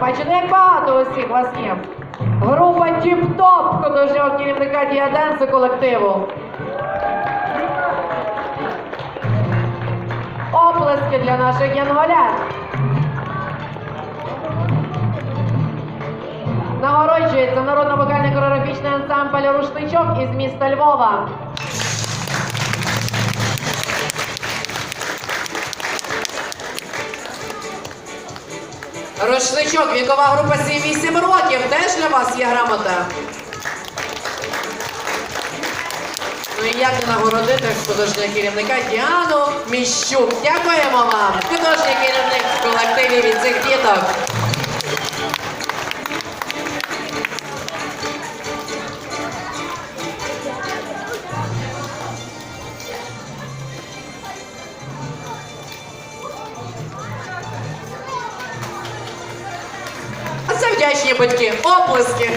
бачите, як багато усіх вас є. Група Тіп-Топ художнього керівника діаденсу колективу. Оплески для наших янголят. Нагороджується народно-вокальний хореографічний ансамбль Рушничок із міста Львова. Рушничок, вікова група 7-8 років. Теж для вас є грамота. Ну і як нагородити художнього керівника Діану Міщук. Дякуємо вам, художній керівник в колективі від цих діток. Вдячні батьки. Оплески.